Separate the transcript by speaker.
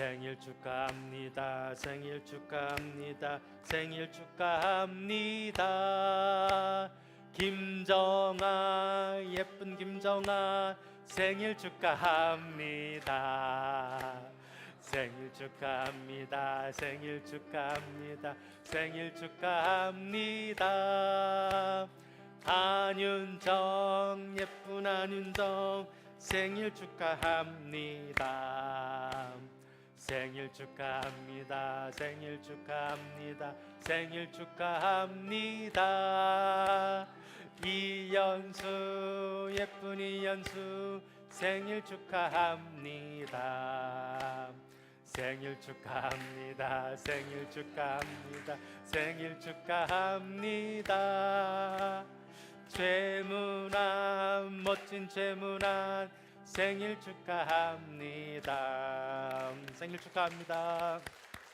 Speaker 1: 생일 축하합니다. 생일 축하합니다. 생일 축하합니다. 김정아 예쁜 김정아 생일 축하합니다. 생일 축하합니다. 생일 축하합니다. 생일 축하합니다. 안윤정 예쁜 안윤정 생일 축하합니다. 생일 축하합니다. 생일 축하합니다. 생일 축하합니다. 이연수 예쁜 이연수 생일 축하합니다. 생일 축하합니다. 생일 축하합니다. 생일 축하합니다. 최문환 멋진 최문환 생일 축하합니다. 생일 축하합니다.